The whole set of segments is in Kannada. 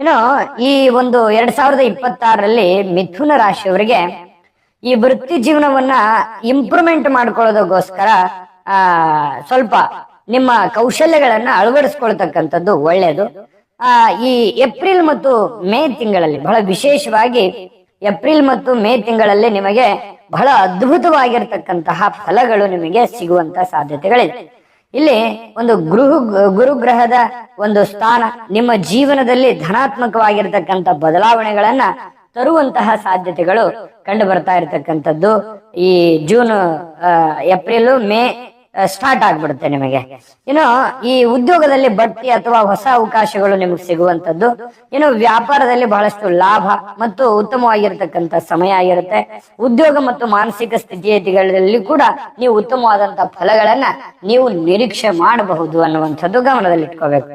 ಇನ್ನು ಈ ಒಂದು ಎರಡ್ ಸಾವಿರದ ಇಪ್ಪತ್ತಾರರಲ್ಲಿ ಮಿಥುನ ರಾಶಿಯವರಿಗೆ ಈ ವೃತ್ತಿ ಜೀವನವನ್ನ ಇಂಪ್ರೂವ್ಮೆಂಟ್ ಮಾಡ್ಕೊಳ್ಳೋದಕ್ಕೋಸ್ಕರ, ಆ, ಸ್ವಲ್ಪ ನಿಮ್ಮ ಕೌಶಲ್ಯಗಳನ್ನ ಅಳವಡಿಸ್ಕೊಳ್ತಕ್ಕಂಥದ್ದು ಒಳ್ಳೆಯದು. ಆ, ಈ ಏಪ್ರಿಲ್ ಮತ್ತು ಮೇ ತಿಂಗಳಲ್ಲಿ ಬಹಳ ವಿಶೇಷವಾಗಿ ಏಪ್ರಿಲ್ ಮತ್ತು ಮೇ ತಿಂಗಳಲ್ಲಿ ನಿಮಗೆ ಬಹಳ ಅದ್ಭುತವಾಗಿರ್ತಕ್ಕಂತಹ ಫಲಗಳು ನಿಮಗೆ ಸಿಗುವಂತ ಸಾಧ್ಯತೆಗಳಿದೆ ಇಲ್ಲಿ ಒಂದು ಗೃಹ ಗುರುಗ್ರಹದ ಒಂದು ಸ್ಥಾನ ನಿಮ್ಮ ಜೀವನದಲ್ಲಿ ಧನಾತ್ಮಕವಾಗಿರ್ತಕ್ಕಂಥ ಬದಲಾವಣೆಗಳನ್ನ ತರುವಂತಹ ಸಾಧ್ಯತೆಗಳು ಕಂಡು ಬರ್ತಾ ಇರತಕ್ಕಂಥದ್ದು. ಈ ಜೂನ್ ಏಪ್ರಿಲ್, ಮೇ ಸ್ಟಾರ್ಟ್ ಆಗ್ಬಿಡುತ್ತೆ ನಿಮಗೆ. ಇನ್ನು ಈ ಉದ್ಯೋಗದಲ್ಲಿ ಬಡ್ತಿ ಅಥವಾ ಹೊಸ ಅವಕಾಶಗಳು ನಿಮಗೆ ಸಿಗುವಂತದ್ದು ಇನ್ನು ವ್ಯಾಪಾರದಲ್ಲಿ ಬಹಳಷ್ಟು ಲಾಭ ಮತ್ತು ಉತ್ತಮವಾಗಿರತಕ್ಕಂತ ಸಮಯ ಆಗಿರುತ್ತೆ. ಉದ್ಯೋಗ ಮತ್ತು ಮಾನಸಿಕ ಸ್ಥಿತಿಗತಿಗಳಲ್ಲಿ ಕೂಡ ನೀವು ಉತ್ತಮವಾದಂತ ಫಲಗಳನ್ನ ನೀವು ನಿರೀಕ್ಷೆ ಮಾಡಬಹುದು ಅನ್ನುವಂಥದ್ದು ಗಮನದಲ್ಲಿಟ್ಕೋಬೇಕು.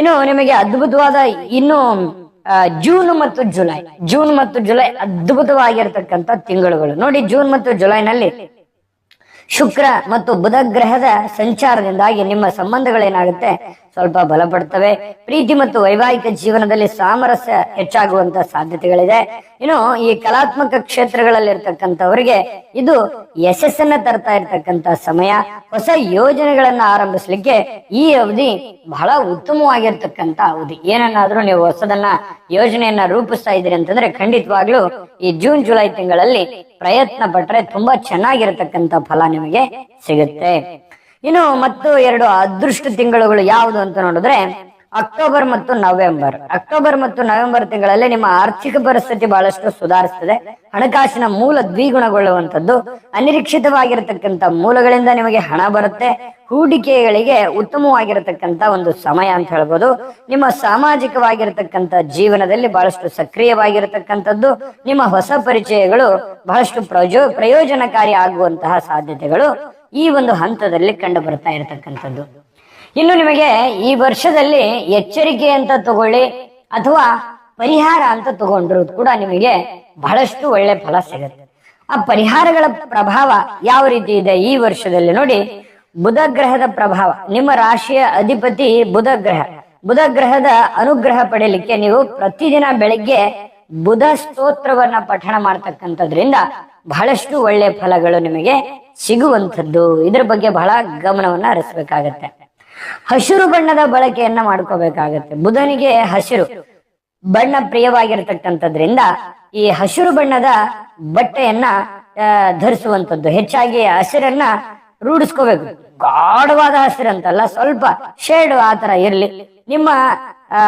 ಇನ್ನು ನಿಮಗೆ ಅದ್ಭುತವಾದ ಇನ್ನು ಜೂನ್ ಮತ್ತು ಜುಲೈ. ಜೂನ್ ಮತ್ತು ಜುಲೈ ಅದ್ಭುತವಾಗಿರ್ತಕ್ಕಂಥ ತಿಂಗಳುಗಳು. ನೋಡಿ, ಜೂನ್ ಮತ್ತು ಜುಲೈನಲ್ಲಿ ಶುಕ್ರ ಮತ್ತು ಬುಧ ಗ್ರಹದ ಸಂಚಾರದಿಂದಾಗಿ ನಿಮ್ಮ ಸಂಬಂಧಗಳೇನಾಗುತ್ತೆ? ಸ್ವಲ್ಪ ಬಲಪಡ್ತವೆ. ಪ್ರೀತಿ ಮತ್ತು ವೈವಾಹಿಕ ಜೀವನದಲ್ಲಿ ಸಾಮರಸ್ಯ ಹೆಚ್ಚಾಗುವಂತ ಸಾಧ್ಯತೆಗಳಿದೆ. ಇನ್ನು ಈ ಕಲಾತ್ಮಕ ಕ್ಷೇತ್ರಗಳಲ್ಲಿ ಇರ್ತಕ್ಕಂಥವರಿಗೆ ಇದು ಯಶಸ್ಸನ್ನ ತರ್ತಾ ಇರ್ತಕ್ಕಂಥ ಸಮಯ. ಹೊಸ ಯೋಜನೆಗಳನ್ನ ಆರಂಭಿಸ್ಲಿಕ್ಕೆ ಈ ಅವಧಿ ಬಹಳ ಉತ್ತಮವಾಗಿರ್ತಕ್ಕಂಥ ಅವಧಿ. ಏನನ್ನಾದ್ರೂ ನೀವು ಹೊಸದನ್ನ ಯೋಜನೆಯನ್ನ ರೂಪಿಸ್ತಾ ಇದ್ದೀರಿ ಅಂತಂದ್ರೆ ಖಂಡಿತವಾಗ್ಲೂ ಈ ಜೂನ್, ಜುಲೈ ತಿಂಗಳಲ್ಲಿ ಪ್ರಯತ್ನ ಪಟ್ರೆ ತುಂಬಾ ಚೆನ್ನಾಗಿರತಕ್ಕಂತ ಫಲ ನಿಮಗೆ ಸಿಗುತ್ತೆ. ಇನ್ನು ಮತ್ತು ಎರಡು ಅದೃಷ್ಟ ತಿಂಗಳುಗಳು ಯಾವುದು ಅಂತ ನೋಡಿದ್ರೆ ಅಕ್ಟೋಬರ್ ಮತ್ತು ನವೆಂಬರ್. ಅಕ್ಟೋಬರ್ ಮತ್ತು ನವೆಂಬರ್ ತಿಂಗಳಲ್ಲಿ ನಿಮ್ಮ ಆರ್ಥಿಕ ಪರಿಸ್ಥಿತಿ ಬಹಳಷ್ಟು ಸುಧಾರಿಸುತ್ತದೆ ಹಣಕಾಸಿನ ಮೂಲ ದ್ವಿಗುಣಗೊಳ್ಳುವಂತದ್ದು ಅನಿರೀಕ್ಷಿತವಾಗಿರತಕ್ಕಂತ ಮೂಲಗಳಿಂದ ನಿಮಗೆ ಹಣ ಬರುತ್ತೆ. ಹೂಡಿಕೆಗಳಿಗೆ ಉತ್ತಮವಾಗಿರತಕ್ಕಂತ ಒಂದು ಸಮಯ ಅಂತ ಹೇಳ್ಬೋದು. ನಿಮ್ಮ ಸಾಮಾಜಿಕವಾಗಿರತಕ್ಕಂತ ಜೀವನದಲ್ಲಿ ಬಹಳಷ್ಟು ಸಕ್ರಿಯವಾಗಿರತಕ್ಕಂಥದ್ದು. ನಿಮ್ಮ ಹೊಸ ಪರಿಚಯಗಳು ಬಹಳಷ್ಟು ಪ್ರಜೋ, ಪ್ರಯೋಜನಕಾರಿ ಆಗುವಂತಹ ಸಾಧ್ಯತೆಗಳು ಈ ಒಂದು ಹಂತದಲ್ಲಿ ಕಂಡು ಬರ್ತಾ ಇರತಕ್ಕಂಥದ್ದು. ಇನ್ನು ನಿಮಗೆ ಈ ವರ್ಷದಲ್ಲಿ ಎಚ್ಚರಿಕೆ ಅಂತ ತಗೊಳ್ಳಿ ಅಥವಾ ಪರಿಹಾರ ಅಂತ ತಗೊಂಡ್ರು ಕೂಡ ನಿಮಗೆ ಬಹಳಷ್ಟು ಒಳ್ಳೆ ಫಲ ಸಿಗುತ್ತೆ. ಆ ಪರಿಹಾರಗಳ ಪ್ರಭಾವ ಯಾವ ರೀತಿ ಇದೆ ಈ ವರ್ಷದಲ್ಲಿ ನೋಡಿ, ಬುಧ ಗ್ರಹದ ಪ್ರಭಾವ. ನಿಮ್ಮ ರಾಶಿಯ ಅಧಿಪತಿ ಬುಧ ಗ್ರಹ. ಬುಧ ಗ್ರಹದ ಅನುಗ್ರಹ ಪಡೆಯಲಿಕ್ಕೆ ನೀವು ಪ್ರತಿದಿನ ಬೆಳಗ್ಗೆ ಬುಧ ಸ್ತೋತ್ರವನ್ನ ಪಠಣ ಮಾಡ್ತಕ್ಕಂಥದ್ರಿಂದ ಬಹಳಷ್ಟು ಒಳ್ಳೆ ಫಲಗಳು ನಿಮಗೆ ಸಿಗುವಂಥದ್ದು. ಇದ್ರ ಬಗ್ಗೆ ಬಹಳ ಗಮನವನ್ನ ಹರಿಸ್ಬೇಕಾಗತ್ತೆ. ಹಸಿರು ಬಣ್ಣದ ಬಳಕೆಯನ್ನ ಮಾಡ್ಕೋಬೇಕಾಗತ್ತೆ. ಬುಧನಿಗೆ ಹಸಿರು, ಬಣ್ಣ ಪ್ರಿಯವಾಗಿರ್ತಕ್ಕಂಥದ್ರಿಂದ ಈ ಹಸಿರು ಬಣ್ಣದ ಬಟ್ಟೆಯನ್ನ ಧರಿಸುವಂಥದ್ದು. ಹೆಚ್ಚಾಗಿ ಹಸಿರನ್ನ ರೂಢಿಸ್ಕೋಬೇಕು. ಗಾಢವಾದ ಹಸಿರಂತಲ್ಲ ಸ್ವಲ್ಪ ಶೇಡ್ ಆತರ ಇರ್ಲಿ. ನಿಮ್ಮ, ಆ